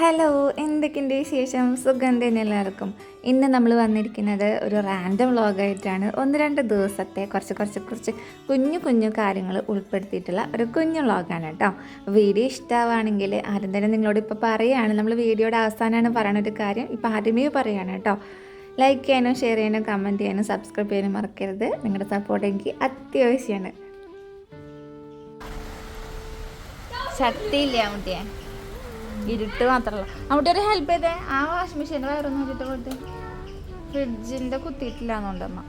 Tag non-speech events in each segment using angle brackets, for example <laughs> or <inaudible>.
Hello എന്തൊക്കെയുണ്ട് ശേഷം സുഖം തന്നെ എല്ലാവർക്കും. ഇന്ന് നമ്മൾ വന്നിരിക്കുന്നത് ഒരു റാൻഡം വ്ളോഗായിട്ടാണ്. ഒന്ന് രണ്ട് ദിവസത്തെ കുറച്ച് കുറച്ച് കുറച്ച് കുഞ്ഞു കുഞ്ഞു കാര്യങ്ങൾ ഉൾപ്പെടുത്തിയിട്ടുള്ള ഒരു കുഞ്ഞു വ്ളോഗാണ് കേട്ടോ. വീഡിയോ ഇഷ്ടമാണെങ്കിൽ ആദ്യം തന്നെ നിങ്ങളോട് ഇപ്പോൾ പറയുകയാണ് നമ്മൾ വീഡിയോയുടെ അവസാനമാണ് പറയുന്ന ഒരു കാര്യം. ഇപ്പോൾ ആദ്യമേ പറയുകയാണ് കേട്ടോ. ലൈക്ക് ചെയ്യാനും ഷെയർ ചെയ്യാനും കമന്റ് ചെയ്യാനും സബ്സ്ക്രൈബ് ചെയ്യാനും മറക്കരുത്. നിങ്ങളുടെ സപ്പോർട്ട് എനിക്ക് അത്യാവശ്യമാണ്. ശക്തിയില്ല കുട്ടിയെ ഇരുട്ട് മാത്രമല്ല അങ്ങോട്ട് ഒരു ഹെൽപ്പ് ചെയ്തേ. ആ വാഷിംഗ് മെഷീന്റെ വയറ് നോക്കിയിട്ട് കൊടുത്ത് ഫ്രിഡ്ജിന്റെ കുത്തിയിട്ടില്ല എന്നുണ്ടമ്മ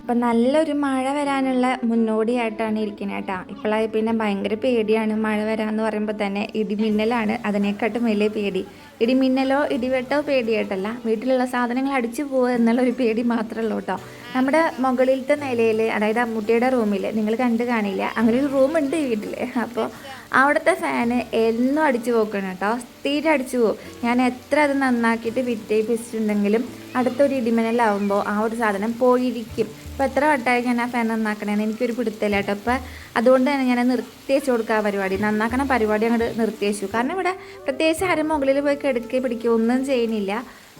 അപ്പം നല്ലൊരു മഴ വരാനുള്ള മുന്നോടിയായിട്ടാണ് ഇരിക്കുന്നത് കേട്ടോ ഇപ്പോഴായി പിന്നെ ഭയങ്കര പേടിയാണ് മഴ വരാമെന്ന് പറയുമ്പോൾ തന്നെ ഇടിമിന്നലാണ്. അതിനെക്കാട്ടും വലിയ പേടി. ഇടിമിന്നലോ ഇടിവെട്ടോ പേടിയായിട്ടല്ല. വീട്ടിലുള്ള സാധനങ്ങൾ അടിച്ചു പോകുക എന്നുള്ളൊരു പേടി മാത്രമേ കേട്ടോ നമ്മുടെ മുകളിലത്തെ നിലയിൽ അതായത് അമ്മൂട്ടിയുടെ റൂമിൽ നിങ്ങൾ കണ്ടു കാണില്ല. അങ്ങനെ ഒരു റൂമുണ്ട് വീട്ടിൽ അപ്പോൾ അവിടുത്തെ ഫാന് എന്നും അടിച്ചു പോക്കണം കേട്ടോ. സ്ഥിരം അടിച്ചു പോകും ഞാൻ എത്ര അത് നന്നാക്കിയിട്ട് വിറ്റയിപ്പിച്ചിട്ടുണ്ടെങ്കിലും അടുത്തൊരു ഇടിമിന്നലാവുമ്പോൾ ആ ഒരു സാധനം പോയിരിക്കും. ഇപ്പോൾ എത്ര വട്ടമായി ഞാൻ ആ ഫാൻ നന്നാക്കണേന്ന് എനിക്കൊരു പിടുത്തല്ല കേട്ടോ. അപ്പോൾ അതുകൊണ്ട് തന്നെ ഞാൻ നിർത്തി വെച്ച് കൊടുക്കുക ആ പരിപാടി. നന്നാക്കണ പരിപാടി അങ്ങോട്ട് നിർത്തി വെച്ചു. കാരണം ഇവിടെ പ്രത്യേകിച്ച് ആരും മുകളിൽ പോയി കിടക്കുകയോ പിടിക്കുകയോ ഒന്നും ചെയ്യുന്നില്ല.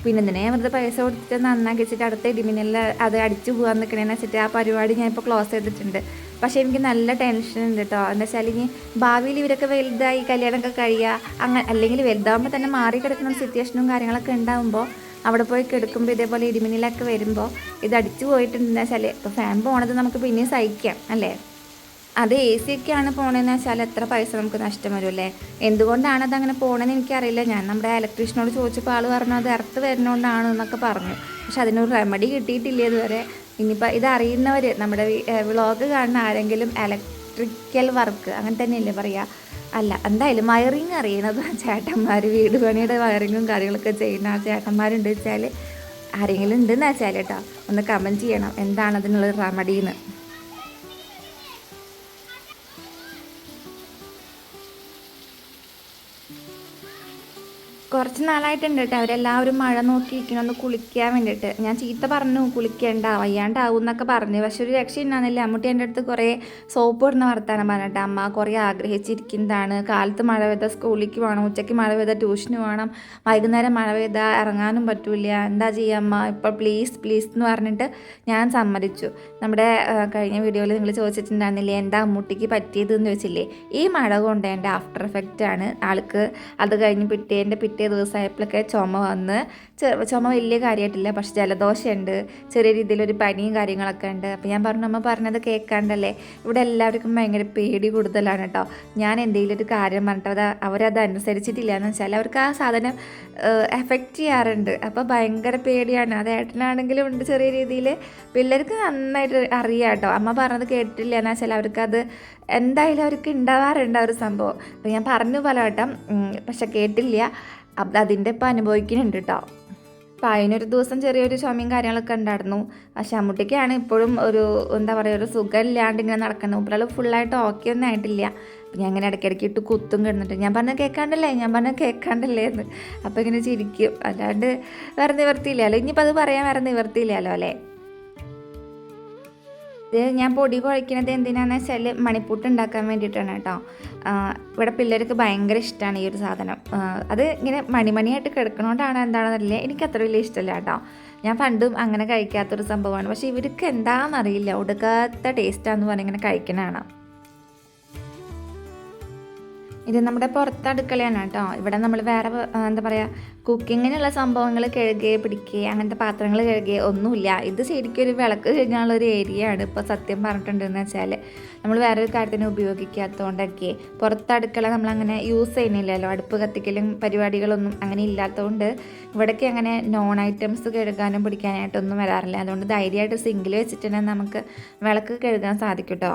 പിന്നെ ഞാൻ വെറുതെ പൈസ കൊടുത്തിട്ട് നന്നാക്കി വെച്ചിട്ട് അടുത്ത ഇടിമിന്നലിൽ അത് അടിച്ചു പോകാൻ നിൽക്കണേന്ന് വെച്ചിട്ട് ആ പരിപാടി ഞാൻ ഇപ്പോൾ ക്ലോസ് ചെയ്തിട്ടുണ്ട്. പക്ഷേ എനിക്ക് നല്ല ടെൻഷൻ ഉണ്ട് കേട്ടോ എന്താ വെച്ചാൽ ഇനി ഭാവിയിൽ ഇവരൊക്കെ വലുതായി കല്യാണമൊക്കെ കഴിയുക അങ്ങനെ അല്ലെങ്കിൽ വലുതാകുമ്പോൾ തന്നെ മാറി കിടക്കുന്ന സിറ്റുവേഷനും കാര്യങ്ങളൊക്കെ ഉണ്ടാകുമ്പോൾ അവിടെ പോയി കിടക്കുമ്പോൾ ഇതേപോലെ ഇടിമിന്നലൊക്കെ വരുമ്പോൾ ഇത് അടിച്ചു പോയിട്ടുണ്ടെന്ന് വെച്ചാൽ ഇപ്പോൾ ഫാൻ പോണത് നമുക്ക് പിന്നെയും സഹിക്കാം അല്ലേ? അത് എ സി ഒക്കെയാണ് പോണതെന്ന് വെച്ചാൽ എത്ര പൈസ നമുക്ക് നഷ്ടം അല്ലേ എന്തുകൊണ്ടാണ് അത് അങ്ങനെ പോകണമെന്ന് എനിക്കറിയില്ല. ഞാൻ നമ്മുടെ ഇലക്ട്രീഷ്യനോട് ചോദിച്ചപ്പോൾ ആൾ പറഞ്ഞു അത് എർത്ത് വരുന്നതുകൊണ്ടാണ് എന്നൊക്കെ പറഞ്ഞു. പക്ഷെ അതിനൊരു റെമഡി കിട്ടിയിട്ടില്ല ഇതുവരെ. ഇനിയിപ്പോൾ ഇതറിയുന്നവർ നമ്മുടെ വ്ളോഗ് കാണുന്ന ആരെങ്കിലും ഇലക്ട്രിക്കൽ വർക്ക് അങ്ങനെ തന്നെയല്ലേ പറയുക അല്ല എന്തായാലും വയറിങ് അറിയണത് ചേട്ടന്മാർ വീട് പണിയുടെ വയറിങ്ങും കാര്യങ്ങളൊക്കെ ചെയ്യുന്ന ആ ചേട്ടന്മാരുണ്ട് വെച്ചാൽ ആരെങ്കിലും ഉണ്ടെന്ന് വെച്ചാൽ കേട്ടോ ഒന്ന് കമന്റ് ചെയ്യണം. എന്താണ് അതിനുള്ള റെമഡിന്ന് കുറച്ച് നാളായിട്ടുണ്ട് കേട്ടോ. അവരെല്ലാവരും മഴ നോക്കിയിരിക്കണം ഒന്ന് കുളിക്കാൻ വേണ്ടിയിട്ട്. ഞാൻ ചീത്ത പറഞ്ഞു കുളിക്കേണ്ട വയ്യാണ്ടാവും എന്നൊക്കെ പറഞ്ഞു. പക്ഷെ ഒരു രക്ഷ ഉണ്ടാകുന്നില്ല അമ്മൂട്ടി എന്റെ അടുത്ത് കുറേ സോപ്പ് ഇടുന്ന വർത്താനം പറഞ്ഞിട്ട് അമ്മ കുറേ ആഗ്രഹിച്ചിരിക്കുന്നതാണ്. കാലത്ത് മഴ പെയ്ത സ്കൂളിലേക്ക് വേണം ഉച്ചയ്ക്ക് മഴ പെയ്ത ട്യൂഷന് വേണം വൈകുന്നേരം മഴ പെയ്താൽ ഇറങ്ങാനും പറ്റൂല എന്താ ചെയ്യുക അമ്മ? ഇപ്പോൾ പ്ലീസ് പ്ലീസ് എന്ന് പറഞ്ഞിട്ട് ഞാൻ സമ്മതിച്ചു. നമ്മുടെ കഴിഞ്ഞ വീഡിയോയിൽ നിങ്ങൾ ചോദിച്ചിട്ടുണ്ടായിരുന്നില്ലേ എന്താ അമ്മൂട്ടിക്ക് പറ്റിയതെന്ന് വെച്ചില്ലേ ഈ മഴ കൊണ്ട് എന്റെ ആഫ്റ്റർ എഫക്റ്റ് ആണ്. ആൾക്ക് അത് കഴിഞ്ഞ് പിറ്റേന്റെ പിറ്റേ ദിവസമായപ്പോഴൊക്കെ ചുമ വന്ന് ചുമ വലിയ കാര്യമായിട്ടില്ല പക്ഷെ ജലദോഷമുണ്ട് ചെറിയ രീതിയിലൊരു പനിയും കാര്യങ്ങളൊക്കെ ഉണ്ട്. അപ്പോൾ ഞാൻ പറഞ്ഞു അമ്മ പറഞ്ഞത് കേൾക്കാണ്ടല്ലേ? ഇവിടെ എല്ലാവർക്കും ഭയങ്കര പേടി കൂടുതലാണ് കേട്ടോ ഞാൻ എന്തെങ്കിലും ഒരു കാര്യം പറഞ്ഞിട്ട് അത് അവരത് അനുസരിച്ചിട്ടില്ല എന്ന് വെച്ചാൽ അവർക്ക് ആ സാധനം എഫക്റ്റ് ചെയ്യാറുണ്ട്. അപ്പോൾ ഭയങ്കര പേടിയാണ്. അത് ഏട്ടനാണെങ്കിലും ഉണ്ട് ചെറിയ രീതിയിൽ. പിള്ളേർക്ക് നന്നായിട്ട് അറിയാം കേട്ടോ അമ്മ പറഞ്ഞത് കേട്ടിട്ടില്ല എന്ന് വെച്ചാൽ അവർക്കത് എന്തായാലും അവർക്ക് ഉണ്ടാവാറുണ്ട് ആ ഒരു സംഭവം. അപ്പോൾ ഞാൻ പറഞ്ഞു പലവട്ടം പക്ഷെ കേട്ടില്ല. അതിന്റെ ഇപ്പം അനുഭവിക്കുന്നുണ്ട് കേട്ടോ അപ്പം അതിനൊരു ദിവസം ചെറിയൊരു ചുമയും കാര്യങ്ങളൊക്കെ ഉണ്ടായിരുന്നു. പക്ഷെ അമ്മൂട്ടിക്കാണ് ഇപ്പോഴും ഒരു എന്താ പറയുക ഒരു സുഖമില്ലാണ്ട് ഇങ്ങനെ നടക്കുന്നത്. ഇപ്പോൾ ഫുള്ളായിട്ട് ഓക്കെ ഒന്നും ആയിട്ടില്ല. അപ്പം ഞാൻ ഇങ്ങനെ ഇടയ്ക്കിടയ്ക്ക് ഇട്ട് കുത്തും കിടന്നിട്ട് ഞാൻ പറഞ്ഞ കേൾക്കാണ്ടല്ലേ ഞാൻ പറഞ്ഞ കേൾക്കാണ്ടല്ലേ എന്ന്. ഇങ്ങനെ ചിരിക്കും. അല്ലാണ്ട് വേറെ നിവർത്തിയില്ലല്ലോ ഇനിയിപ്പോൾ അത് പറയാൻ വേറെ നിവർത്തിയില്ലല്ലോ അല്ലേ? ഇത് ഞാൻ പൊടി കുഴക്കുന്നത് എന്തിനാന്ന് വെച്ചാൽ മണിപ്പൂട്ട് ഉണ്ടാക്കാൻ വേണ്ടിയിട്ടാണ് കേട്ടോ. ഇവിടെ പിള്ളേർക്ക് ഭയങ്കര ഇഷ്ടമാണ് ഈ ഒരു സാധനം. അത് ഇങ്ങനെ മണിമണിയായിട്ട് കിടക്കണോണ്ടാണ് എന്താണെന്നറിയില്ല എനിക്ക് അത്ര വലിയ ഇഷ്ടമല്ല കേട്ടോ. ഞാൻ പണ്ടും അങ്ങനെ കഴിക്കാത്തൊരു സംഭവമാണ്. പക്ഷേ ഇവർക്ക് എന്താണെന്നറിയില്ല ഒടുക്കാത്ത ടേസ്റ്റാന്ന് പറഞ്ഞിങ്ങനെ കഴിക്കണതാണ് ഇത് നമ്മുടെ പുറത്തെ അടുക്കളയാണ് കേട്ടോ. ഇവിടെ നമ്മൾ വേറെ എന്താ പറയുക കുക്കിങ്ങിനുള്ള സംഭവങ്ങൾ കഴുകുക പിടിക്കുക അങ്ങനത്തെ പാത്രങ്ങൾ കഴുകുക ഒന്നുമില്ല. ഇത് ശരിക്കും ഒരു വിളക്ക് കഴിഞ്ഞുള്ള ഒരു ഏരിയ ആണ് ഇപ്പോൾ സത്യം പറഞ്ഞിട്ടുണ്ടെന്ന് വെച്ചാൽ നമ്മൾ വേറൊരു കാര്യത്തിന് ഉപയോഗിക്കാത്തതുകൊണ്ടൊക്കെ പുറത്തെ അടുക്കള നമ്മളങ്ങനെ യൂസ് ചെയ്യുന്നില്ലല്ലോ. അടുപ്പ് കത്തിക്കലും പരിപാടികളൊന്നും അങ്ങനെ ഇല്ലാത്തതുകൊണ്ട് ഇവിടേക്ക് അങ്ങനെ നോൺ ഐറ്റംസ് കഴുകാനും പിടിക്കാനായിട്ടൊന്നും വരാറില്ല. അതുകൊണ്ട് ധൈര്യമായിട്ട് സിങ്കിൽ വെച്ചിട്ടുണ്ടെങ്കിൽ നമുക്ക് വിളക്ക് കഴുകാൻ സാധിക്കും കേട്ടോ.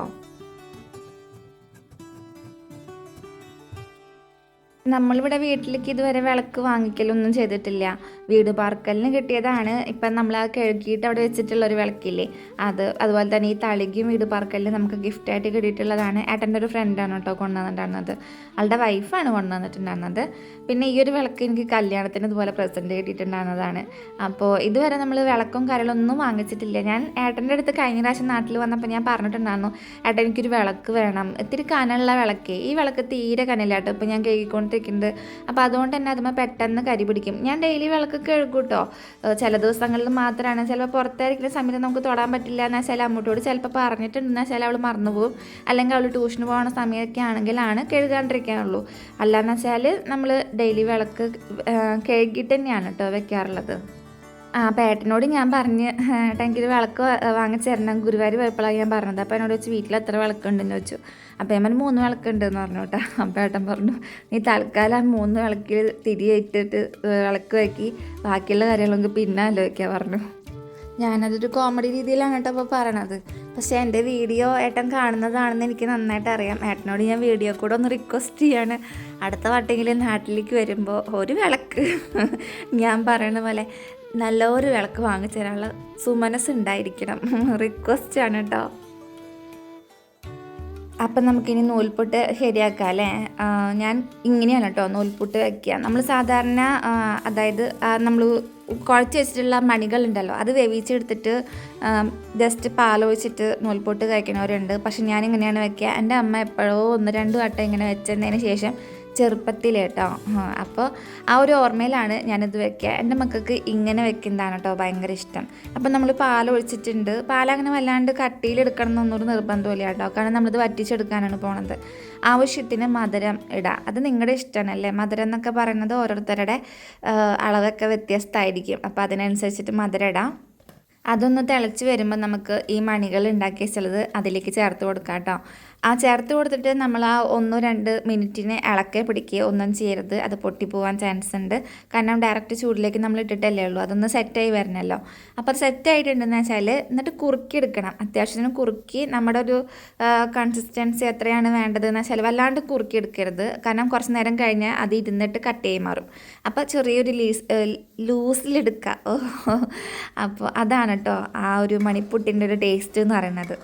നമ്മളിവിടെ വീട്ടിലേക്ക് ഇതുവരെ വിളക്ക് വാങ്ങിക്കലൊന്നും ചെയ്തിട്ടില്ല. വീട് പാർക്കലിന് കിട്ടിയതാണ്. ഇപ്പം നമ്മൾ ആ കഴുകിയിട്ട് അവിടെ വെച്ചിട്ടുള്ള ഒരു വിളക്കില്ലേ? അത് അതുപോലെ തന്നെ ഈ തളികയും വീട് പാർക്കലിന് നമുക്ക് ഗിഫ്റ്റായിട്ട് കിട്ടിയിട്ടുള്ളതാണ്. ഏട്ടന്റെ ഒരു ഫ്രണ്ടാണ് കേട്ടോ കൊണ്ടുവന്നിട്ടുണ്ടായിരുന്നത്. ആളുടെ വൈഫാണ് കൊണ്ടുവന്നിട്ടുണ്ടായിരുന്നത്. പിന്നെ ഈ ഒരു വിളക്ക് എനിക്ക് കല്യാണത്തിന് ഇതുപോലെ പ്രസന്റ് കിട്ടിയിട്ടുണ്ടായിരുന്നതാണ്. അപ്പോൾ ഇതുവരെ നമ്മൾ വിളക്കും കരളൊന്നും വാങ്ങിച്ചിട്ടില്ല. ഞാൻ ഏട്ടന്റെ അടുത്ത് കഴിഞ്ഞ പ്രാവശ്യം നാട്ടിൽ വന്നപ്പോൾ ഞാൻ പറഞ്ഞിട്ടുണ്ടായിരുന്നു ഏട്ടൻ എനിക്കൊരു വിളക്ക് വേണം. ഇത്തിരി കനലുള്ള വിളക്കേ. ഈ വിളക്ക് തീരെ കനലാട്ടോ ഇപ്പോൾ ഞാൻ കഴുകിക്കൊണ്ട് കഴുകിക്കൊണ്ടിരിക്കുന്നത് അപ്പോൾ അതുകൊണ്ട് തന്നെ അതുമ്മ പെട്ടെന്ന് കരി പിടിക്കും. ഞാൻ ഡെയിലി വിളക്ക് കഴുകും കേട്ടോ ചില ദിവസങ്ങളിൽ മാത്രമാണ് ചിലപ്പോൾ പുറത്തായിരിക്കുന്ന സമയത്ത് നമുക്ക് തൊടാൻ പറ്റില്ല എന്നാൽ ചില അമ്മൂട്ടോട് ചിലപ്പോൾ പറഞ്ഞിട്ടുണ്ടെന്നാൽ ചില അവൾ മറന്നുപോകും. അല്ലെങ്കിൽ അവൾ ട്യൂഷന് പോകുന്ന സമയമൊക്കെ ആണെങ്കിലാണ് കഴുകാണ്ടിരിക്കാനുള്ളൂ. അല്ലാന്ന് വെച്ചാൽ നമ്മൾ ഡെയിലി വിളക്ക് കഴുകിയിട്ട് തന്നെയാണ് കേട്ടോ വെക്കാറുള്ളത്. ആ അപ്പം ഏട്ടനോട് ഞാൻ പറഞ്ഞ് ടാങ്കിൽ വിളക്ക് വാങ്ങിച്ച് തരണം. ഗുരുവായൂർ പോയപ്പോഴാണ് ഞാൻ പറഞ്ഞത്. അപ്പോൾ എന്നോട് വെച്ച് വീട്ടിൽ എത്ര വിളക്കുണ്ടെന്ന് വെച്ചു അപ്പോൾ ഞാൻ മൂന്ന് വിളക്കുണ്ടെന്ന് പറഞ്ഞു കേട്ടോ അപ്പോൾ ഏട്ടൻ പറഞ്ഞു നീ തൽക്കാലം ആ മൂന്ന് വിളക്കിൽ തിരി ഇട്ടിട്ട് വിളക്ക് വയ്ക്കി ബാക്കിയുള്ള കാര്യങ്ങളൊക്കെ പിന്നെ ആലോചിക്കാൻ പറഞ്ഞു. ഞാനതൊരു കോമഡി രീതിയിലാണ് കേട്ടോ അപ്പോൾ പറയണത്. പക്ഷേ എന്റെ വീഡിയോ ഏട്ടൻ കാണുന്നതാണെന്ന് എനിക്ക് നന്നായിട്ട് അറിയാം. ഏട്ടനോട് ഞാൻ വീഡിയോ കൂടെ ഒന്ന് റിക്വസ്റ്റ് ചെയ്യാണ്. അടുത്ത വട്ടെങ്കിലും നാട്ടിലേക്ക് വരുമ്പോൾ ഒരു വിളക്ക്. ഞാൻ പറയണ പോലെ നല്ലൊരു വിളക്ക് വാങ്ങിച്ചു തരാനുള്ള സുമനസ് ഉണ്ടായിരിക്കണം റിക്വസ്റ്റ് <laughs> ആണ് കേട്ടോ അപ്പം നമുക്കിനി നൂൽപുട്ട് ശരിയാക്കാം അല്ലേ? ഞാൻ ഇങ്ങനെയാണ് കേട്ടോ നൂൽപുട്ട് വയ്ക്കുക നമ്മൾ സാധാരണ അതായത് നമ്മൾ കുഴച്ച് വെച്ചിട്ടുള്ള മണികളുണ്ടല്ലോ അത് വേവിച്ചെടുത്തിട്ട് ജസ്റ്റ് പാലൊഴിച്ചിട്ട് നൂൽപുട്ട് കഴിക്കുന്നവരുണ്ട് പക്ഷെ ഞാനിങ്ങനെയാണ് വെക്കുക. എന്റെ അമ്മ എപ്പോഴോ ഒന്ന് രണ്ട് വട്ടം ഇങ്ങനെ വെച്ചതിന് ശേഷം ചെറുപ്പത്തിൽ കേട്ടോ അപ്പോൾ ആ ഒരു ഓർമ്മയിലാണ് ഞാനിത് വെക്കുക എന്റെ മക്കൾക്ക് ഇങ്ങനെ വെക്കുന്നതാണ് കേട്ടോ ഭയങ്കര ഇഷ്ടം. അപ്പം നമ്മൾ പാൽ ഒഴിച്ചിട്ടുണ്ട്. പാൽ അങ്ങനെ വല്ലാണ്ട് കട്ടിയിലെടുക്കണം എന്നൊന്നൊരു നിർബന്ധമില്ല കേട്ടോ കാരണം നമ്മളിത് വറ്റിച്ചെടുക്കാനാണ് പോണത്. ആവശ്യത്തിന് മധുരം ഇടാം. അത് നിങ്ങളുടെ ഇഷ്ടമാണല്ലേ മധുരം എന്നൊക്കെ പറയുന്നത് ഓരോരുത്തരുടെ അളവൊക്കെ വ്യത്യസ്തമായിരിക്കും. അപ്പോൾ അതിനനുസരിച്ചിട്ട് മധുരം ഇടാം. അതൊന്ന് തിളച്ച് വരുമ്പോൾ നമുക്ക് ഈ മണികൾ ഉണ്ടാക്കി വെച്ചുള്ളത് അതിലേക്ക് ചേർത്ത് കൊടുക്കാം കേട്ടോ. ആ ചേർത്ത് കൊടുത്തിട്ട് നമ്മൾ ആ ഒന്നോ രണ്ട് മിനിറ്റിന് ഇളക്കെ പിടിക്കുക. ഒന്നും ചെയ്യരുത്. അത് പൊട്ടിപ്പോവാൻ ചാൻസ് ഉണ്ട്. കാരണം ഡയറക്റ്റ് ചൂടിലേക്ക് നമ്മൾ ഇട്ടിട്ടല്ലേ ഉള്ളൂ. അതൊന്ന് സെറ്റായി വരണമല്ലോ അപ്പോൾ അത് സെറ്റായിട്ടുണ്ടെന്ന് വെച്ചാൽ എന്നിട്ട് കുറുക്കി എടുക്കണം. അത്യാവശ്യത്തിന് കുറുക്കി നമ്മുടെ ഒരു കൺസിസ്റ്റൻസി എത്രയാണ് വേണ്ടതെന്ന് വെച്ചാൽ വല്ലാണ്ട് കുറുക്കി എടുക്കരുത്. കാരണം കുറച്ച് നേരം കഴിഞ്ഞാൽ അത് ഇരുന്നിട്ട് കട്ടയായി മാറും. അപ്പോൾ ചെറിയൊരു ലീസ് ലൂസിലെടുക്കുക അപ്പോൾ അതാണ് കേട്ടോ ആ ഒരു മണിപ്പുട്ടിന്റെ ഒരു ടേസ്റ്റ് എന്ന് പറയുന്നത്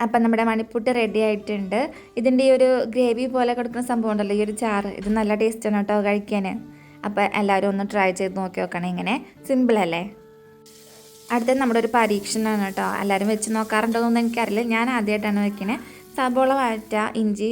അപ്പം നമ്മുടെ മണിപ്പുട്ട് റെഡി ആയിട്ടുണ്ട്. ഇതിന്റെ ഈ ഒരു ഗ്രേവി പോലെ കൊടുക്കുന്ന സംഭവം ഉണ്ടല്ലോ ഈ ഒരു ചാറ്. ഇത് നല്ല ടേസ്റ്റാണ് കേട്ടോ കഴിക്കാൻ അപ്പം എല്ലാവരും ഒന്ന് ട്രൈ ചെയ്ത് നോക്കി നോക്കണം ഇങ്ങനെ. സിമ്പിൾ അല്ലേ? അടുത്തത് നമ്മുടെ ഒരു പരീക്ഷണമാണ് കേട്ടോ. എല്ലാവരും വെച്ച് നോക്കാറുണ്ടോ എന്നൊന്നും എനിക്കറിയില്ല. ഞാൻ ആദ്യമായിട്ടാണ് വെക്കുന്നത് സബോള വഴറ്റ ഇഞ്ചി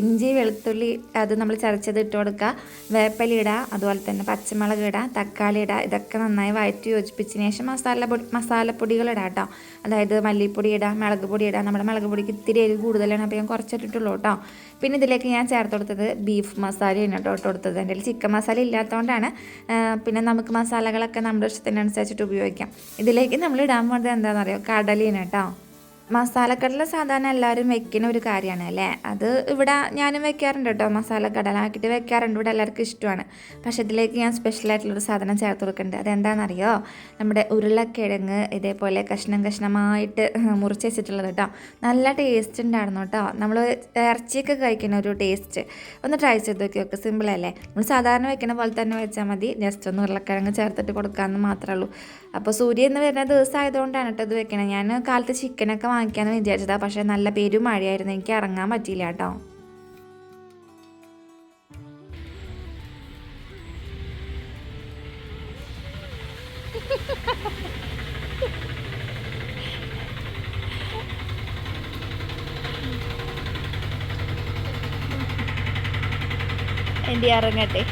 ഇഞ്ചി വെളുത്തുള്ളി അത് നമ്മൾ ചതച്ചത് ഇട്ട് കൊടുക്കുക. വേപ്പല ഇടുക അതുപോലെ തന്നെ പച്ചമുളക് ഇടുക തക്കാളി ഇടുക ഇതൊക്കെ നന്നായി വഴറ്റി യോജിപ്പിച്ചതിന് ശേഷം മസാല പൊടി മസാലപ്പൊടികൾ ഇടാം കേട്ടോ. അതായത് മല്ലിപ്പൊടി ഇടുക മുളക് പൊടി ഇടുക നമ്മുടെ മുളക് പൊടിക്ക് ഇത്തിരി എരിവ് കൂടുതലാണ് അപ്പോൾ ഞാൻ കുറച്ചിട്ടിട്ടുള്ളൂ കേട്ടോ. പിന്നെ ഇതിലേക്ക് ഞാൻ ചേർത്ത് കൊടുത്തത് ബീഫ് മസാലയാണ് കേട്ടോ ഇട്ട് കൊടുത്തത്. എന്റെ ചിക്കൻ മസാല ഇല്ലാത്തതുകൊണ്ടാണ്. പിന്നെ നമുക്ക് മസാലകളൊക്കെ നമ്മുടെ ഇഷ്ടത്തിനനുസരിച്ചിട്ട് ഉപയോഗിക്കാം. ഇതിലേക്ക് നമ്മൾ ഇടാൻ പോകുന്നത് എന്താണെന്ന് അറിയാം കടലയാണ് കേട്ടോ. മസാലക്കടല സാധാരണ എല്ലാവരും വെക്കുന്ന ഒരു കാര്യമാണ് അല്ലേ? അത് ഇവിടെ ഞാനും വെക്കാറുണ്ട് കേട്ടോ മസാലക്കടല ആക്കിയിട്ട് വെക്കാറുണ്ട്. ഇവിടെ എല്ലാവർക്കും ഇഷ്ടമാണ്. പക്ഷേ ഇതിലേക്ക് ഞാൻ സ്പെഷ്യലായിട്ടുള്ളൊരു സാധനം ചേർത്ത് കൊടുക്കുന്നുണ്ട്. അതെന്താണെന്നറിയോ? നമ്മുടെ ഉരുളക്കിഴങ്ങ് ഇതേപോലെ കഷ്ണം കഷ്ണമായിട്ട് മുറിച്ച് വെച്ചിട്ടുള്ളത് കേട്ടോ നല്ല ടേസ്റ്റ് ഉണ്ടായിരുന്നു കേട്ടോ നമ്മൾ ഇറച്ചിയൊക്കെ കഴിക്കുന്ന ഒരു ടേസ്റ്റ് ഒന്ന് ട്രൈ ചെയ്ത് നോക്കി നോക്ക്. സിമ്പിൾ അല്ലേ? നമ്മൾ സാധാരണ വെക്കുന്ന പോലെ തന്നെ വെച്ചാൽ മതി. ജസ്റ്റ് ഒന്ന് ഉരുളക്കിഴങ്ങ് ചേർത്തിട്ട് കൊടുക്കാമെന്ന് മാത്രമേ ഉള്ളൂ. അപ്പോൾ സൂര്യ എന്ന് വരുന്ന ദിവസം ആയതുകൊണ്ടാണ് കേട്ടോ ഇത് വെക്കണത് ഞാൻ കാലത്ത് ചിക്കനൊക്കെ വാങ്ങിക്കാമെന്ന് വിചാരിച്ചതാണ് പക്ഷേ നല്ല പേരും മഴയായിരുന്നു. എനിക്ക് ഇറങ്ങാൻ പറ്റിയില്ല കേട്ടോ എന്റെ ഇറങ്ങട്ടെ.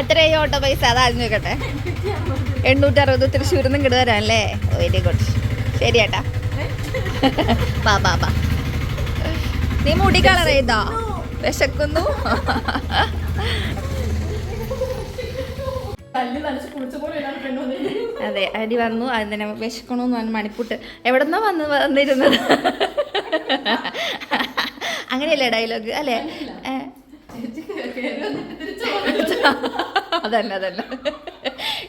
എത്രയായി ഓട്ടോ പൈസ? അതാദ്യം നോക്കട്ടെ. എണ്ണൂറ്റി അറുപത് തൃശ്ശൂരിൽ നിന്ന് ഇങ്ങോട്ട് അല്ലേ വെരി ഗുഡ്. ശരി ഏട്ടാ. പാ പാ ബാ. നീ മുടി കളർ ചെയ്തോ? വിശക്കുന്നു. അതെ അരി വന്നു. അതിനെ വിശക്കണമെന്ന് പറഞ്ഞു മണിപ്പുട്ട് എവിടെന്നാ വന്ന് വന്നിരുന്നത്? അങ്ങനെയല്ലേ ഡയലോഗ് അല്ലേ? അതന്നെ അതന്നെ.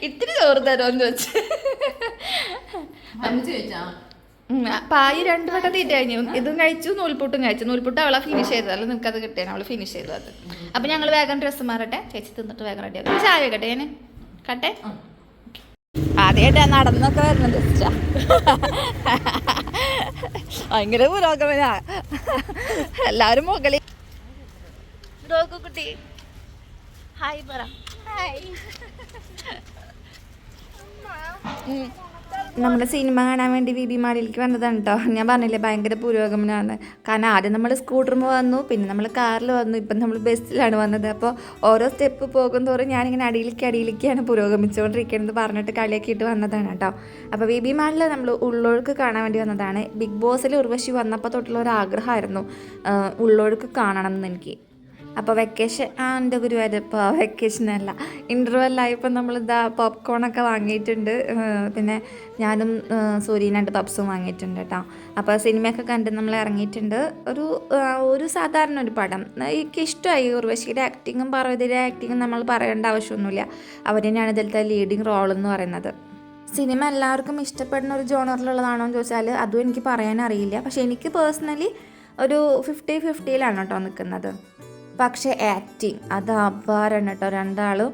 ഇത്തിരി ചോറ് തരുമെന്ന് വെച്ച്. പായ രണ്ടു വട്ടം തീറ്റ കഴിഞ്ഞു. ഇതും കഴിച്ചു നൂൽപുട്ടും കഴിച്ചു. നൂൽപുട്ട് അവളെ ഫിനിഷ് ചെയ്തത്. അല്ല നിനക്ക് അത് കിട്ടിയാണ് അവൾ ഫിനിഷ് ചെയ്തു അത്. അപ്പൊ ഞങ്ങൾ വേഗം ഡ്രസ്സ് മാറട്ടെ. ചേച്ചി തിന്നിട്ട് വേഗം റെഡി ആക്കും. ചായ കട്ടെ ഞാൻ കട്ടെ? ആദ്യമായിട്ടാ നടന്നൊക്കെ വരുന്നത് ഭയങ്കര പുരോഗമന. എല്ലാവരും മുകളിൽ. കുട്ടി. ഹായ് പറ. ഹായ്. നമ്മുടെ സിനിമ കാണാൻ വേണ്ടി വി ബി മാളിലേക്ക് വന്നതാണ് കേട്ടോ ഞാൻ പറഞ്ഞില്ലേ ഭയങ്കര പുരോഗമനമാണ്. കാരണം ആദ്യം നമ്മൾ സ്കൂട്ടറിൽ വന്നു പിന്നെ നമ്മൾ കാറിൽ വന്നു ഇപ്പം നമ്മൾ ബസ്സിലാണ് വന്നത്. അപ്പോൾ ഓരോ സ്റ്റെപ്പ് പോകും തോറും ഞാനിങ്ങനെ അടിയിലേക്ക് അടിയിലേക്കാണ് പുരോഗമിച്ചുകൊണ്ടിരിക്കുന്നത് പറഞ്ഞിട്ട് കളിയാക്കിയിട്ട് വന്നതാണ് കേട്ടോ അപ്പോൾ വി ബി മാളിൽ നമ്മൾ ഉള്ളൊഴുക്ക് കാണാൻ വേണ്ടി വന്നതാണ്. ബിഗ് ബോസിൽ ഉർവശി വന്നപ്പോൾ തൊട്ടുള്ള ഒരു ആഗ്രഹമായിരുന്നു ഉള്ളൊഴുക്ക് കാണണം എന്ന് എനിക്ക്. അപ്പോൾ വെക്കേഷൻ ആ എന്റെ ഗുരുവായൂരപ്പോൾ വെക്കേഷനല്ല ഇന്റർവെല്ലായപ്പോൾ നമ്മൾ ഇതാ പോപ്കോണൊക്കെ വാങ്ങിയിട്ടുണ്ട്. പിന്നെ ഞാനും സൂര്യനായിട്ട് പപ്സും വാങ്ങിയിട്ടുണ്ട് കേട്ടോ അപ്പോൾ സിനിമയൊക്കെ കണ്ട് നമ്മൾ ഇറങ്ങിയിട്ടുണ്ട്. ഒരു ഒരു സാധാരണ ഒരു പടം. എനിക്ക് ഇഷ്ടമായി. ഉർവശിയുടെ ആക്ടിങ്ങും പാർവതിയുടെ ആക്ടിങ്ങും നമ്മൾ പറയേണ്ട ആവശ്യമൊന്നുമില്ല. അവർ തന്നെയാണ് ഇതിലത്തെ ലീഡിങ് റോൾ എന്ന് പറയുന്നത്. സിനിമ എല്ലാവർക്കും ഇഷ്ടപ്പെടുന്ന ഒരു ജോണറിലുള്ളതാണോ എന്ന് ചോദിച്ചാൽ അതും എനിക്ക് പറയാനറിയില്ല. പക്ഷേ എനിക്ക് പേഴ്സണലി ഒരു ഫിഫ്റ്റി ഫിഫ്റ്റിയിലാണ് കേട്ടോ നിൽക്കുന്നത് പക്ഷേ ആക്ടിങ് അത് അപാരാണ് കേട്ടോ. രണ്ടാളും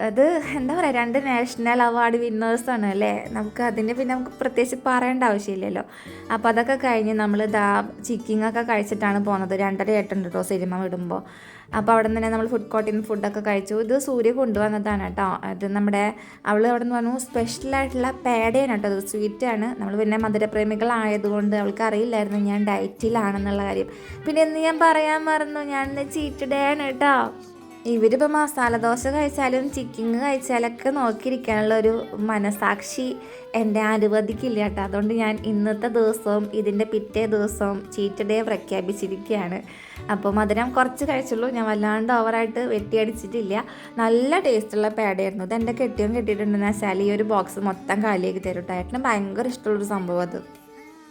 അത് എന്താ പറയുക രണ്ട് നാഷണൽ അവാർഡ് വിന്നേഴ്സാണ് അല്ലേ? നമുക്ക് അതിന് പിന്നെ നമുക്ക് പ്രത്യേകിച്ച് പറയേണ്ട ആവശ്യമില്ലല്ലോ. അപ്പോൾ അതൊക്കെ കഴിഞ്ഞ് നമ്മൾ ദാ ചിക്കിങ്ങൊക്കെ കഴിച്ചിട്ടാണ് പോകുന്നത്. രണ്ടര എട്ടുണ്ട് കേട്ടോ സിനിമ വിടുമ്പോൾ അപ്പോൾ അവിടെ നിന്ന് തന്നെ നമ്മൾ ഫുഡ് കോർട്ടിൽ നിന്ന് ഫുഡൊക്കെ കഴിച്ചു. ഇത് സൂര്യ കൊണ്ടുവന്നതാണ് കേട്ടോ. ഇത് നമ്മുടെ അവൾ അവിടെ നിന്ന് പറഞ്ഞു സ്പെഷ്യലായിട്ടുള്ള പേടയാണ് കേട്ടോ അത് സ്വീറ്റാണ് നമ്മൾ പിന്നെ മധുരപ്രേമികളായതുകൊണ്ട് അവൾക്ക് അറിയില്ലായിരുന്നു ഞാൻ ഡയറ്റിലാണെന്നുള്ള കാര്യം. പിന്നെ ഇന്ന് ഞാൻ പറയാൻ മറന്നു. ഞാൻ ഇന്ന് ചീറ്റ് ഡേ ആണ് കേട്ടോ. ഇവരിപ്പോൾ മസാല ദോശ കഴിച്ചാലും ചിക്കിങ് കഴിച്ചാലൊക്കെ നോക്കിയിരിക്കാനുള്ള ഒരു മനസാക്ഷി എന്റെ അനുവദിക്കില്ല കേട്ടോ. അതുകൊണ്ട് ഞാൻ ഇന്നത്തെ ദിവസവും ഇതിന്റെ പിറ്റേ ദിവസവും ചീറ്റ് ഡേ പ്രഖ്യാപിച്ചിരിക്കുകയാണ്. അപ്പോൾ മധുരം കുറച്ച് കഴിച്ചുള്ളൂ. ഞാൻ വല്ലാണ്ട് ഓവറായിട്ട് വെട്ടിയടിച്ചിട്ടില്ല നല്ല ടേസ്റ്റുള്ള പേടയായിരുന്നു. ഇത് എന്റെ കെട്ടിയും കെട്ടിയിട്ടുണ്ടെന്ന് വെച്ചാൽ ഈ ഒരു ബോക്സ് മൊത്തം കാലിയാക്കി തരും കേട്ടോ. ഏട്ടന് ഭയങ്കര ഇഷ്ടമുള്ളൊരു സംഭവം അത്.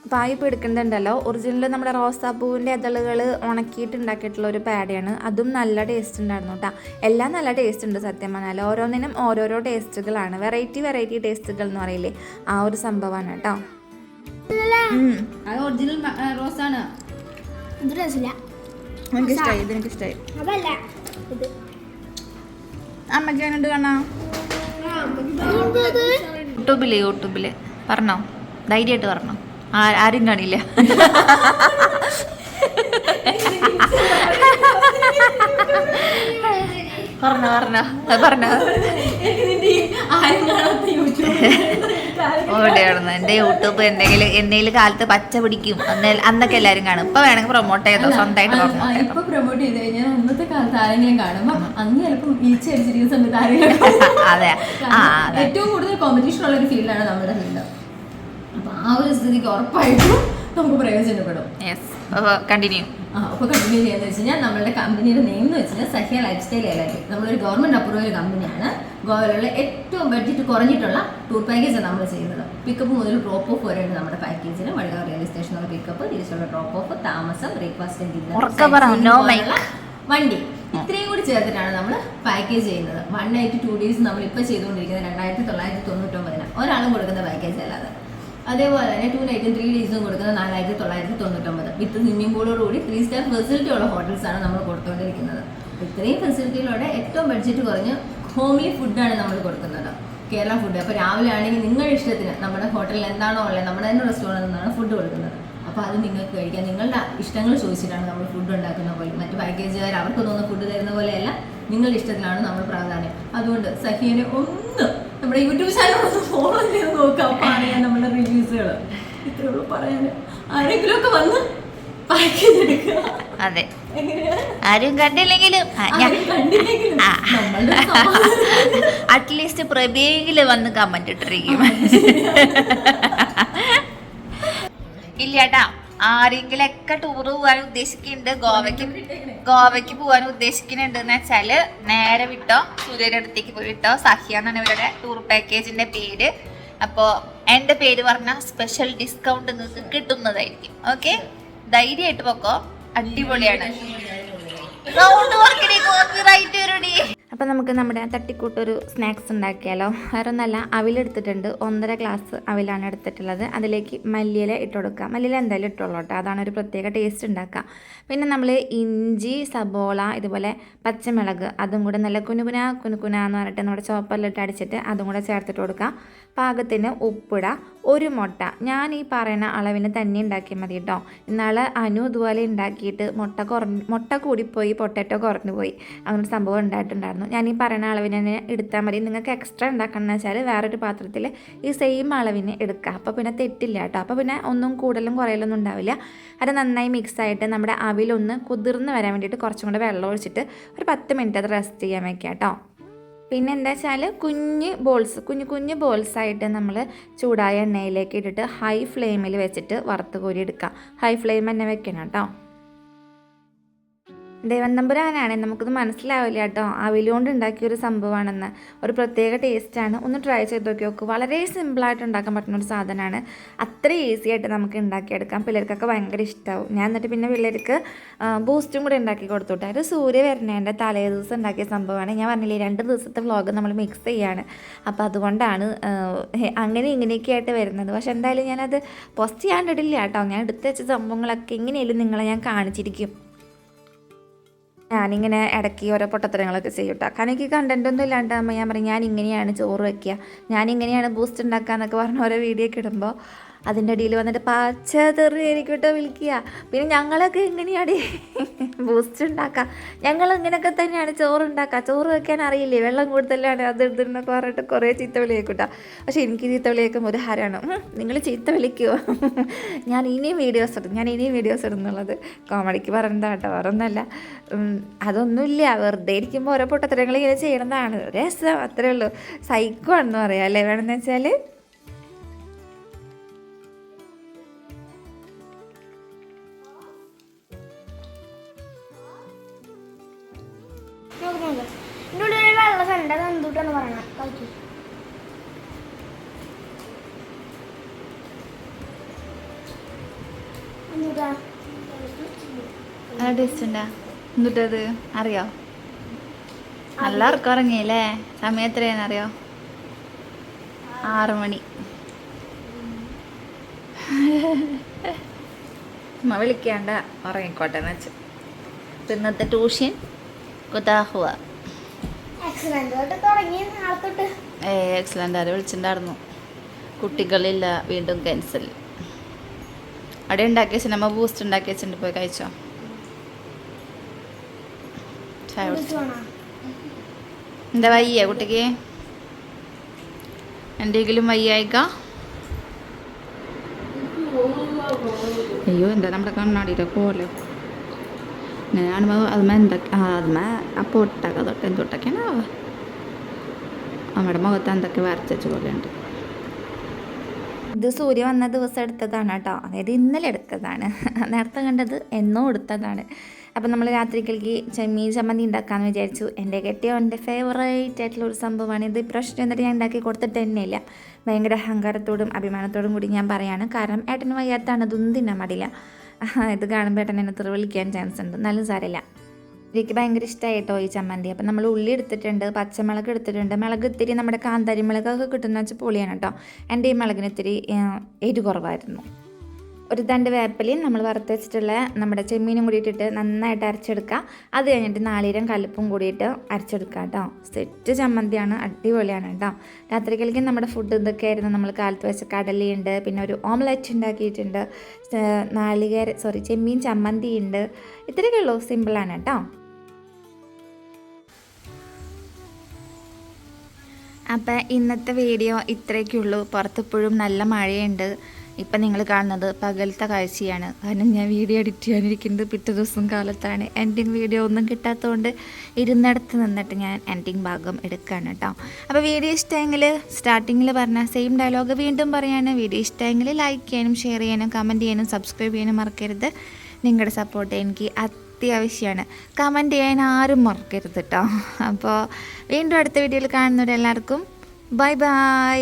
പായ് ഇപ്പോൾ എടുക്കുന്നുണ്ടല്ലോ. ഒറിജിനൽ നമ്മുടെ റോസാപ്പൂവിന്റെ ഇതളുകൾ ഉണക്കിയിട്ട് ഉണ്ടാക്കിയിട്ടുള്ള ഒരു പാഡയാണ് അതും നല്ല ടേസ്റ്റ് ഉണ്ടായിരുന്നു കേട്ടോ എല്ലാം നല്ല ടേസ്റ്റ് ഉണ്ട് സത്യം പറഞ്ഞാൽ ഓരോന്നിനും ഓരോരോ ടേസ്റ്റുകളാണ് വെറൈറ്റി വെറൈറ്റി ടേസ്റ്റുകൾ എന്ന് പറയില്ലേ? ആ ഒരു സംഭവമാണ് കേട്ടോ. അത് ഒറിജിനൽ റോസാണ്. ഇത് രസമില്ല. എനിക്കിഷ്ടമായി ഇതെനിക്കിഷ്ടമായി അതല്ല ഇത്. അമ്മയ്ക്ക് എങ്ങനെയുണ്ട് കാണാം എന്തത് യൂട്യൂബിൽ യൂട്യൂബിൽ പറഞ്ഞോ. ധൈര്യമായിട്ട് പറഞ്ഞോ. ആരും കാണില്ല. പറഞ്ഞോ പറഞ്ഞോ. പറഞ്ഞോ. ഓടെയാണെന്ന് എന്റെ യൂട്യൂബ് എന്തെങ്കിലും എന്തെങ്കിലും കാലത്ത് പച്ച പിടിക്കും. അന്ന് അന്നൊക്കെ എല്ലാരും കാണും. ഇപ്പൊ വേണമെങ്കിൽ പ്രൊമോട്ട് ചെയ്തോ? സ്വന്തമായിട്ട്. ഇപ്പൊ പ്രൊമോട്ട് ചെയ്ത് കഴിഞ്ഞാൽ അന്നത്തെ കാലത്ത് ആരെങ്കിലും കാണും. അന്ന് ചിലപ്പോൾ ഈച്ച അടിച്ചിരിക്കുന്ന സമയത്ത് ആരെങ്കിലും അതെ. ഏറ്റവും കൂടുതൽ കോമ്പറ്റീഷൻ ഉള്ള ഒരു ഫീൽഡാണ് നമ്മുടെ ഫീൽഡ് ആ ഒരു സ്ഥിതിക്ക് ഉറപ്പായിട്ടും നമുക്ക് പ്രയോജനപ്പെടും. യെസ് കണ്ടിന്യൂ ആ അപ്പോൾ കണ്ടിന്യൂ ചെയ്യാന്ന് വെച്ച് കഴിഞ്ഞാൽ നമ്മളുടെ കമ്പനിയുടെ നെയിം എന്ന് വെച്ച് കഴിഞ്ഞാൽ സഹ്യ ലൈഫ് സ്റ്റൈൽ എലൈറ്റ് നമ്മളൊരു ഗവൺമെന്റ് അപ്രൂവൽ കമ്പനിയാണ് ഗോവയിലുള്ള ഏറ്റവും ബഡ്ജറ്റ് കുറഞ്ഞിട്ടുള്ള ടൂർ പാക്കേജാണ് നമ്മൾ ചെയ്യുന്നത്. പിക്കപ്പ് മുതൽ ഡ്രോപ്പ് ഓഫ് വരെയാണ് നമ്മുടെ പാക്കേജിന് വഴികാവ് റെയിൽവേ സ്റ്റേഷനുള്ള പിക്കപ്പ് തിരിച്ചുള്ള ഡ്രോപ്പ് ഓഫ് താമസം ബ്രേക്ക്ഫാസ്റ്റ് ഡിന്നർ. വണ്ടി. ഇത്രയും കൂടി ചേർത്തിട്ടാണ് നമ്മൾ പാക്കേജ് ചെയ്യുന്നത്. വൺ നൈറ്റ് ടു ഡേയ്സ് നമ്മൾ ഇപ്പോൾ ചെയ്തുകൊണ്ടിരിക്കുന്നത് രണ്ടായിരത്തി തൊള്ളായിരത്തി തൊണ്ണൂറ്റൊമ്പതിന് ഒരാളും കൊടുക്കുന്ന പാക്കേജ് അല്ലാതെ അതേപോലെ തന്നെ ടു നൈറ്റും ത്രീ ഡേയ്സും കൊടുക്കുന്ന നാലായിരത്തി തൊള്ളായിരത്തി തൊണ്ണൂറ്റൊമ്പത് വിത്ത് സ്വിമ്മിംഗ് പൂളോടുകൂടി ത്രീ സ്റ്റാർ ഫെസിലിറ്റി ഉള്ള ഹോട്ടൽസ് ആണ് നമ്മൾ കൊടുത്തുകൊണ്ടിരിക്കുന്നത് ഇത്രയും ഫെസിലിറ്റിയിലൂടെ ഏറ്റവും ബഡ്ജറ്റ് കുറഞ്ഞ് ഹോംലി ഫുഡാണ് നമ്മൾ കൊടുക്കുന്നത്. കേരള ഫുഡ് അപ്പോൾ രാവിലെ ആണെങ്കിൽ നിങ്ങളുടെ ഇഷ്ടത്തിന് നമ്മുടെ ഹോട്ടലിൽ എന്താണോ ഉള്ളത് നമ്മുടെ തന്നെ റെസ്റ്റോറന്റിൽ നിന്നാണ് ഫുഡ് കൊടുക്കുന്നത്. അപ്പോൾ അത് നിങ്ങൾക്ക് കഴിക്കാം. നിങ്ങളുടെ ഇഷ്ടങ്ങൾ ചോദിച്ചിട്ടാണ് നമ്മൾ ഫുഡ് ഉണ്ടാക്കുന്ന പോലെ. മറ്റ് പാക്കേജുകാർ അവർക്ക് തോന്നുന്ന ഫുഡ് തരുന്ന പോലെയല്ല. നിങ്ങളുടെ ഇഷ്ടത്തിലാണ് നമ്മൾ പ്രാധാന്യം. അതുകൊണ്ട് സഹിയനെ ഒന്ന് നമ്മുടെ യൂട്യൂബ് ചാനൽ ഒന്ന് ഫോളോ ചെയ്ത് നോക്കാം പറയാൻ നമ്മുടെ റിവ്യൂസുകൾ ഇത്രേ ഉള്ളൂ പറയാൻ. ആരെങ്കിലും ഒക്കെ വന്ന് പാക്കേജ് എടുക്കുക അതെ. ആരും കണ്ടില്ലെങ്കിലും. അറ്റ്ലീസ്റ്റ് പ്രഭയെങ്കിലും വന്ന് കമന്റ് ഇട്ടിരിക്കും. ഇല്ല ആരെങ്കിലും ആരെങ്കിലൊക്കെ ടൂർ പോകാൻ ഉദ്ദേശിക്കുന്നുണ്ട് ഗോവയ്ക്ക്. ഗോവയ്ക്ക് പോകാൻ ഉദ്ദേശിക്കുന്നുണ്ട് എന്ന് വെച്ചാൽ നേരെ വിട്ടോ സൂര്യയുടെ അടുത്തേക്ക് പോയി വിട്ടോ. സഹ്യ എന്നാണ് ഇവരുടെ ടൂർ പാക്കേജിന്റെ പേര്. അപ്പോ എന്റെ പേര് പറഞ്ഞ സ്പെഷ്യൽ ഡിസ്കൗണ്ട് നിങ്ങൾക്ക് കിട്ടുന്നതായിരിക്കും. ഓക്കെ ധൈര്യമായിട്ട് പോക്കോ. അടിപൊളിയാണ്. സൗണ്ട് വർക്കിനെ കോപ്പിറൈറ്റ് വരടി. അപ്പം നമുക്ക് നമ്മുടെ തട്ടിക്കൂട്ടൊരു സ്നാക്സ് ഉണ്ടാക്കിയാലോ? വേറെ ഒന്നല്ല അവിലെടുത്തിട്ടുണ്ട്. ഒന്നര ഗ്ലാസ് അവിലാണ് എടുത്തിട്ടുള്ളത്. അതിലേക്ക് മല്ലിയില ഇട്ട് കൊടുക്കുക. മല്ലിയില എന്തായാലും ഇട്ടുള്ളൂ കേട്ടോ അതാണ് ഒരു പ്രത്യേക ടേസ്റ്റ് ഉണ്ടാക്കുക. പിന്നെ നമ്മൾ ഇഞ്ചി സബോള ഇതുപോലെ പച്ചമുളക് അതും കൂടെ നല്ല കുനുകുന കുനുകുന എന്ന് പറഞ്ഞിട്ട് നമ്മുടെ ചോപ്പറിലിട്ട് അടിച്ചിട്ട് അതും കൂടെ ചേർത്തിട്ട് കൊടുക്കുക. പാകത്തിന് ഉപ്പിട ഒരു മുട്ട. ഞാൻ ഈ പറയുന്ന അളവിന് തന്നെ ഉണ്ടാക്കിയാൽ മതി കേട്ടോ ഇന്നാളെ അനു ഇതുപോലെ ഉണ്ടാക്കിയിട്ട് മുട്ട കുറ മുട്ട കൂടിപ്പോയി പൊട്ടറ്റോ കുറഞ്ഞു പോയി അങ്ങനെ സംഭവം ഉണ്ടായിട്ടുണ്ടായിരുന്നു. ഞാൻ ഈ പറയുന്ന അളവിന് തന്നെ എടുത്താൽ മതി. നിങ്ങൾക്ക് എക്സ്ട്രാ ഉണ്ടാക്കണമെന്ന് വെച്ചാൽ വേറൊരു പാത്രത്തിൽ ഈ സെയിം അളവിന് എടുക്കുക അപ്പോൾ പിന്നെ തെറ്റില്ല കേട്ടോ. അപ്പോൾ പിന്നെ ഒന്നും കൂടുതലും കുറയലൊന്നും ഉണ്ടാവില്ല. അത് നന്നായി മിക്സ് ആയിട്ട് നമ്മുടെ അവിലൊന്ന് കുതിർന്ന് വരാൻ വേണ്ടിയിട്ട് കുറച്ചും കൂടെ വെള്ളം ഒഴിച്ചിട്ട് ഒരു പത്ത് മിനിറ്റ് അത് റെസ്റ്റ് ചെയ്യാൻ വയ്ക്കുക കേട്ടോ. പിന്നെ എന്താ വെച്ചാൽ കുഞ്ഞ് ബോൾസ് കുഞ്ഞു കുഞ്ഞു ബോൾസായിട്ട് നമ്മൾ ചൂടായ എണ്ണയിലേക്ക് ഇട്ടിട്ട് ഹൈ ഫ്ലെയിമിൽ വെച്ചിട്ട് വറുത്ത് കോരി എടുക്കുക ഹൈ ഫ്ലെയിം തന്നെ വെക്കണം കേട്ടോ. ദേവൻ നമുക്കത് മനസ്സിലാവില്ല കേട്ടോ. അവിലുകൊണ്ട് ഉണ്ടാക്കിയ ഒരു സംഭവമാണെന്ന്. ഒരു പ്രത്യേക ടേസ്റ്റാണ് ഒന്ന് ട്രൈ ചെയ്ത് നോക്കി നോക്കൂ. വളരെ സിമ്പിളായിട്ട് ഉണ്ടാക്കാൻ പറ്റുന്ന ഒരു സാധനമാണ്. അത്ര ഈസി ആയിട്ട് നമുക്ക് ഉണ്ടാക്കിയെടുക്കാം. പിള്ളേർക്കൊക്കെ ഭയങ്കര ഇഷ്ടമാവും ഞാൻ എന്നിട്ട് പിന്നെ പിള്ളേർക്ക് ബൂസ്റ്റും കൂടെ ഉണ്ടാക്കി കൊടുത്തുട്ടെ. അത് സൂര്യ വരണേന്റെ തലേ ദിവസം ഉണ്ടാക്കിയ സംഭവമാണ്. ഞാൻ പറഞ്ഞില്ലേ രണ്ട് ദിവസത്തെ വ്ളോഗ് നമ്മൾ മിക്സ് ചെയ്യാണ്. അപ്പോൾ അതുകൊണ്ടാണ് അങ്ങനെ ഇങ്ങനെയൊക്കെ ആയിട്ട് വരുന്നത്. പക്ഷെ എന്തായാലും ഞാനത് പോസ്റ്റ് ചെയ്യാണ്ടിടില്ല കേട്ടോ. ഞാൻ എടുത്ത് വെച്ച സംഭവങ്ങളൊക്കെ എങ്ങനെയായാലും നിങ്ങളെ ഞാൻ കാണിച്ചിരിക്കും. ഞാനിങ്ങനെ ഇടയ്ക്ക് ഓരോ പൊട്ടത്തരങ്ങളൊക്കെ ചെയ്യും കേട്ടോ കാരണം എനിക്ക് ഒന്നും ഇല്ലാണ്ടാകുമ്പോൾ ഞാൻ പറയും ഞാൻ ഇങ്ങനെയാണ് ചോറ് വയ്ക്കുക ഞാൻ ഇങ്ങനെയാണ് ബൂസ്റ്റ് ഉണ്ടാക്കുക എന്നൊക്കെ പറഞ്ഞ് ഓരോ വീഡിയോ ഒക്കെ ഇടുമ്പോൾ അതിന്റെ ഇടയിൽ വന്നിട്ട് പച്ച തെറി എനിക്ക് കേട്ടോ വിളിക്കുക പിന്നെ ഞങ്ങളൊക്കെ എങ്ങനെയാണ് ബൂസ്റ്റ് ഉണ്ടാക്കുക ഞങ്ങൾ ഇങ്ങനെയൊക്കെ തന്നെയാണ് ചോറ് ഉണ്ടാക്കുക. ചോറ് വെക്കാൻ അറിയില്ലേ? വെള്ളം കൂടുതലാണ്. അത് ഇതെന്നൊക്കെ പറഞ്ഞിട്ട് കുറേ ചീത്ത വിളി കേൾക്കൂട്ടോ പക്ഷേ എനിക്ക് ചീത്ത വിളി കേൾക്കുമ്പോൾ ഒരു ഹരമാണ് നിങ്ങൾ ചീത്ത വിളിക്കുമോ ഞാൻ ഇനിയും വീഡിയോസ് ഇടും. ഞാൻ ഇനിയും വീഡിയോസ് ഇടുന്നുള്ളത് കോമഡിക്ക് പറയുന്നതാ കേട്ടോ. ഉം, അതൊന്നുമില്ല. വെറുതെ ഇരിക്കുമ്പോൾ ഓരോ പൊട്ടത്തരങ്ങൾ ഇങ്ങനെ ചെയ്യണതാണ്. രസം. അത്രേ ഉള്ളൂ. സൈക്കോ ആണെന്ന് പറയാം. അല്ലേ? വേണമെന്ന് വെച്ചാൽ ഒരു വെള്ള പറയണം. ടേസ്റ്റ് ഉണ്ടാ? എന്നിട്ടത് അറിയോ? നല്ല ഉറക്കം ഉറങ്ങിയല്ലേ? സമയം എത്രയാണെന്ന് അറിയോ? ആറു മണി. അമ്മ വിളിക്കണ്ട ഉറങ്ങിക്കോട്ടെ എന്ന് വെച്ച്. ഇന്നത്തെ ട്യൂഷൻ കുതാഹുവ എക്സലന്റ് തൊട്ട് തുടങ്ങി നാളെ തൊട്ട് ഏ എക്സലന്റ് ആര് വിളിച്ചിട്ടുണ്ടായിരുന്നു? കുട്ടികളില്ല. വീണ്ടും ക്യാൻസൽ അവിടെ ഉണ്ടാക്കിയ വെച്ചിട്ട് നമ്മ ബൂസ്റ്റ് ഉണ്ടാക്കി വെച്ചിട്ട് പോയി കഴിച്ചോ? ചായ എന്താ വയ്യ കുട്ടിക്ക്? എന്തെങ്കിലും വയ്യായിക്ക അയ്യോ എന്താ നമ്മുടെ കണ്ണാടിയിലൊക്കെ പോലെ ഇങ്ങനെ കാണുമ്പോൾ അതുമ എന്തൊക്കെ ആ അതുമ ആ പൊട്ടക തൊട്ട് എന്തൊട്ടൊക്കെയാണ് നമ്മുടെ മുഖത്ത് എന്തൊക്കെ വരച്ചു പോലെയുണ്ട്. ഇത് സൂര്യ വന്ന ദിവസം എടുത്തതാണ് കേട്ടോ. അതായത് ഇന്നലെ എടുത്തതാണ്. <laughs> നേരത്തെ കണ്ടത് എന്നോ എടുത്തതാണ്. അപ്പം നമ്മൾ രാത്രിക്കലേക്ക് ചെമ്മീൻ ചമ്മന്തി ഉണ്ടാക്കാമെന്ന് വിചാരിച്ചു. എന്റെ കെട്ടിയോ എന്റെ ഫേവറേറ്റ് ആയിട്ടുള്ള ഒരു സംഭവമാണ്. ഇത് പ്രശ്നം എന്നിട്ട് ഞാൻ ഉണ്ടാക്കി കൊടുത്തിട്ട് തന്നെയില്ല. ഭയങ്കര അഹങ്കാരത്തോടും അഭിമാനത്തോടും കൂടി ഞാൻ പറയാണ്. കാരണം ഏട്ടന് വയ്യാത്താണ് ഇതൊന്നും തിന്നാൻ പാടില്ല. ഇത് കാണുമ്പോൾ ഏട്ടൻ എന്നെ തെറി വിളിക്കാൻ ചാൻസ് ഉണ്ട്. എന്നാലും സാരമില്ല. എനിക്ക് ഭയങ്കര ഇഷ്ടമായി കേട്ടോ ഈ ചമ്മന്തി. അപ്പം നമ്മൾ ഉള്ളി എടുത്തിട്ടുണ്ട് പച്ചമുളക് എടുത്തിട്ടുണ്ട്. മുളക് ഇത്തിരി നമ്മുടെ കാന്താരി മുളകൊക്കെ കിട്ടുന്ന വെച്ചാൽ പൊളിയാണ് കേട്ടോ. എന്റെ ഈ മുളകിന് ഇത്തിരി എരി കുറവായിരുന്നു. ഒരു തണ്ട് വേപ്പലയും നമ്മൾ വറുത്ത് വെച്ചിട്ടുള്ള നമ്മുടെ ചെമ്മീനും കൂടി ഇട്ടിട്ട് നന്നായിട്ട് അരച്ചെടുക്കുക. അത് കഴിഞ്ഞിട്ട് നാളീരം കലുപ്പും കൂടിയിട്ട് അരച്ചെടുക്കുക കേട്ടോ. സെറ്റ് ചമ്മന്തിയാണ് അടിപൊളിയാണ് കേട്ടോ. രാത്രിക്കലേക്ക് നമ്മുടെ ഫുഡ് ഇതൊക്കെയായിരുന്നു നമ്മൾ കാലത്ത് വെച്ച കടലയുണ്ട് പിന്നെ ഒരു ഓംലെറ്റ് ഉണ്ടാക്കിയിട്ടുണ്ട്. നാളികേര സോറി ചെമ്മീൻ ചമ്മന്തി ഉണ്ട്. ഇത്രയൊക്കെ ഉള്ളൂ. സിമ്പിളാണ് കേട്ടോ. അപ്പം ഇന്നത്തെ വീഡിയോ ഇത്രയൊക്കെയുള്ളൂ പുറത്തിപ്പോഴും നല്ല മഴയുണ്ട്. ഇപ്പം നിങ്ങൾ കാണുന്നത് പകലത്തെ കാഴ്ചയാണ്. കാരണം ഞാൻ വീഡിയോ എഡിറ്റ് ചെയ്യാനിരിക്കുന്നത് പിറ്റേ ദിവസം കാലത്താണ്. എൻഡിങ് വീഡിയോ ഒന്നും കിട്ടാത്തതുകൊണ്ട് ഇരുന്നിടത്ത് നിന്നിട്ട് ഞാൻ എൻഡിങ് ഭാഗം എടുക്കുകയാണ് കേട്ടോ. അപ്പോൾ വീഡിയോ ഇഷ്ടമെങ്കിൽ സ്റ്റാർട്ടിങ്ങിൽ പറഞ്ഞ സെയിം ഡയലോഗ് വീണ്ടും പറയാണ്. വീഡിയോ ഇഷ്ടമെങ്കിൽ ലൈക്ക് ചെയ്യാനും ഷെയർ ചെയ്യാനും കമന്റ് ചെയ്യാനും സബ്സ്ക്രൈബ് ചെയ്യാനും മറക്കരുത്. നിങ്ങളുടെ സപ്പോർട്ട് എനിക്ക് അത്യാവശ്യമാണ്. കമന്റ് ചെയ്യാൻ ആരും മറക്കരുത് കേട്ടോ. അപ്പോൾ വീണ്ടും അടുത്ത വീഡിയോയിൽ കാണുന്നവരെല്ലാവർക്കും ബൈ ബൈ